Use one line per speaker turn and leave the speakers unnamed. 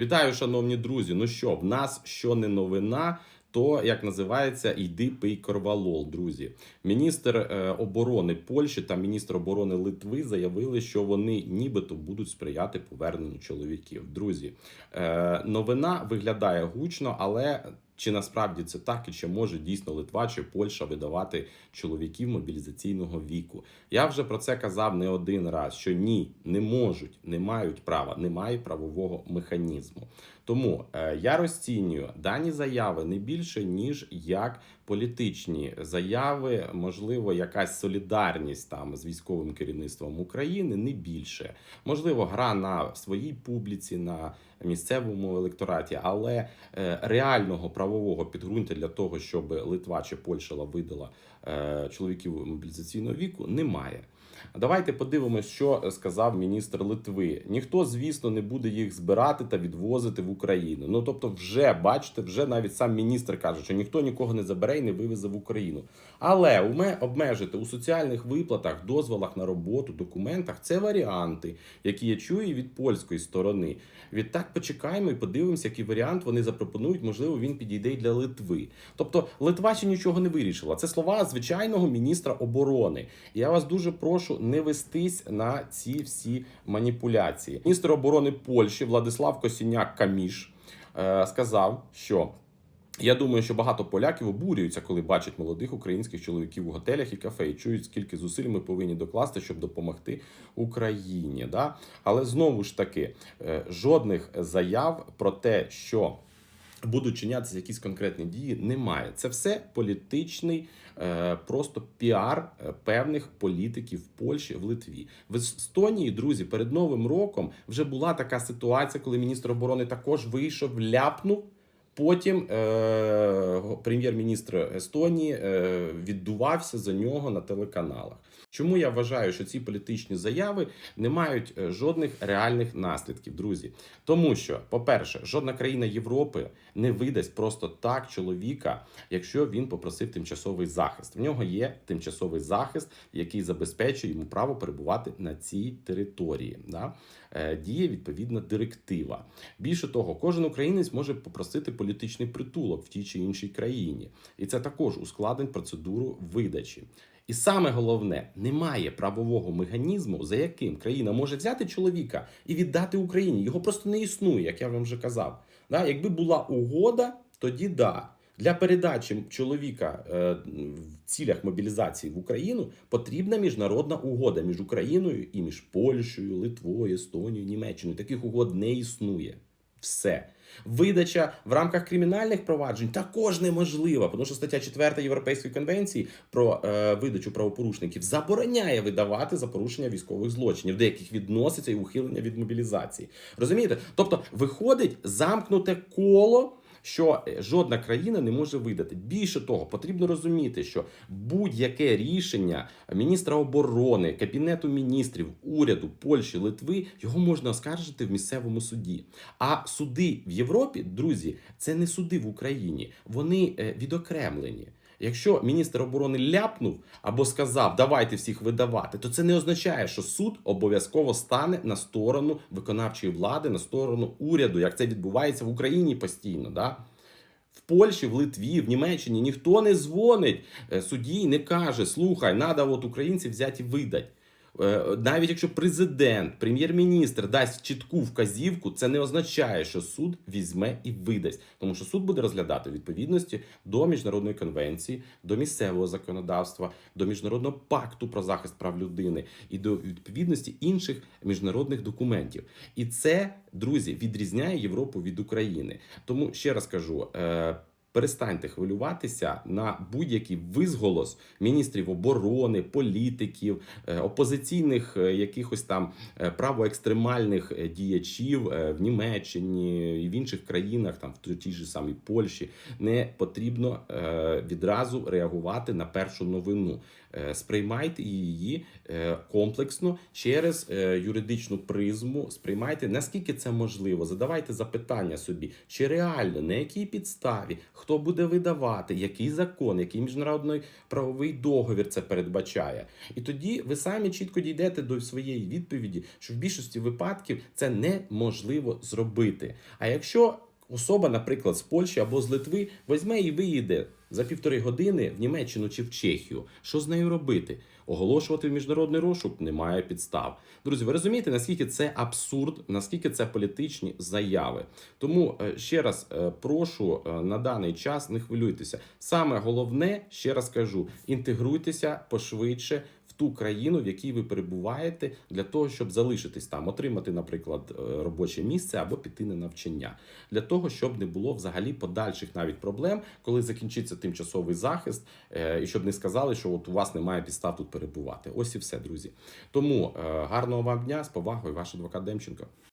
Вітаю, шановні друзі. Ну що, в нас що не новина, то як називається йди пий корвалол, друзі. Міністр е, оборони Польщі та міністр оборони Литви заявили, що вони нібито будуть сприяти поверненню чоловіків. Друзі, е, новина виглядає гучно, але. Чи насправді це так, і чи може дійсно Литва чи Польща видавати чоловіків мобілізаційного віку? Я вже про це казав не один раз: що ні, не можуть, не мають права, немає правового механізму. Тому е, я розцінюю дані заяви не більше ніж як політичні заяви, можливо, якась солідарність там з військовим керівництвом України, не більше. Можливо, гра на своїй публіці, на місцевому електораті, але е, реального правового підґрунтя для того, щоб Литва чи Польща видала чоловіків мобілізаційного віку, немає. Давайте подивимось, що сказав міністр Литви. Ніхто, звісно, не буде їх збирати та відвозити в Україну. Ну тобто, вже бачите, вже навіть сам міністр каже, що ніхто нікого не забере і не вивезе в Україну. Але уме обмежити у соціальних виплатах, дозволах на роботу, документах це варіанти, які я чую від польської сторони. Відтак почекаємо і подивимося, який варіант вони запропонують. Можливо, він підійде й для Литви. Тобто Литва ще нічого не вирішила. Це слова звичайного міністра оборони. І я вас дуже прошу не вестись на ці всі маніпуляції. Міністр оборони Польщі Владислав Косіняк Каміш е, сказав, що. Я думаю, що багато поляків обурюються, коли бачать молодих українських чоловіків у готелях і кафе і чують, скільки зусиль ми повинні докласти, щоб допомогти Україні. Да? Але знову ж таки, е, жодних заяв про те, що будуть чинятися якісь конкретні дії, немає. Це все політичний, е, просто піар е, певних політиків в Польщі в Литві. В Естонії, друзі, перед новим роком вже була така ситуація, коли міністр оборони також вийшов, ляпнув. Потім е, прем'єр-міністр Естонії е, віддувався за нього на телеканалах. Чому я вважаю, що ці політичні заяви не мають е, жодних реальних наслідків, друзі? Тому що, по-перше, жодна країна Європи не видасть просто так чоловіка, якщо він попросив тимчасовий захист. В нього є тимчасовий захист, який забезпечує йому право перебувати на цій території. Да? Е, Діє відповідна директива. Більше того, кожен українець може попросити політичний притулок в тій чи іншій країні, і це також ускладнить процедуру видачі. І саме головне, немає правового механізму, за яким країна може взяти чоловіка і віддати Україні. Його просто не існує, як я вам вже казав. Да? Якби була угода, тоді да. Для передачі чоловіка е, в цілях мобілізації в Україну потрібна міжнародна угода між Україною і між Польщею, Литвою, Естонією, Німеччиною. Таких угод не існує. Все. Видача в рамках кримінальних проваджень також неможлива, тому що стаття 4 Європейської конвенції про е, видачу правопорушників забороняє видавати за порушення військових злочинів, до яких відноситься і ухилення від мобілізації. Розумієте? Тобто виходить замкнуте коло. Що жодна країна не може видати. Більше того, потрібно розуміти, що будь-яке рішення міністра оборони, кабінету міністрів, уряду Польщі, Литви його можна оскаржити в місцевому суді. А суди в Європі, друзі, це не суди в Україні, вони е, відокремлені. Якщо міністр оборони ляпнув або сказав, давайте всіх видавати, то це не означає, що суд обов'язково стане на сторону виконавчої влади, на сторону уряду, як це відбувається в Україні постійно. Да? В Польщі, в Литві, в Німеччині ніхто не дзвонить е, судді не каже: слухай, треба от українців взяти і видать. Е, Навіть якщо президент, прем'єр-міністр дасть чітку вказівку, це не означає, що суд візьме і видасть, тому що суд буде розглядати відповідності до міжнародної конвенції, до місцевого законодавства, до міжнародного пакту про захист прав людини і до відповідності інших міжнародних документів. І це, друзі, відрізняє Європу від України. Тому ще раз кажу. Перестаньте хвилюватися на будь-який визголос міністрів оборони, політиків, е, опозиційних е, якихось там е, правоекстремальних діячів в Німеччині і в інших країнах, там в тій ж самій Польщі. Не потрібно відразу реагувати на першу новину. Е, сприймайте її е, комплексно через е, юридичну призму. Сприймайте наскільки це можливо. Задавайте запитання собі, чи реально на якій підставі, хто буде видавати, який закон, який міжнародний правовий договір це передбачає. І тоді ви самі чітко дійдете до своєї відповіді, що в більшості випадків це неможливо зробити. А якщо особа, наприклад, з Польщі або з Литви, візьме і виїде за півтори години в Німеччину чи в Чехію, що з нею робити? Оголошувати в міжнародний розшук немає підстав. Друзі, ви розумієте, наскільки це абсурд, наскільки це політичні заяви. Тому е, ще раз е, прошу е, на даний час не хвилюйтеся. Саме головне, ще раз кажу, інтегруйтеся пошвидше в ту країну, в якій ви перебуваєте, для того, щоб залишитись там, отримати, наприклад, робоче місце або піти на навчання, для того, щоб не було взагалі подальших навіть проблем, коли закінчиться тимчасовий захист, е, і щоб не сказали, що от у вас немає підстав тут перебувати. Ось і все, друзі. Тому е, гарного вам дня з повагою, ваш адвокат Демченко.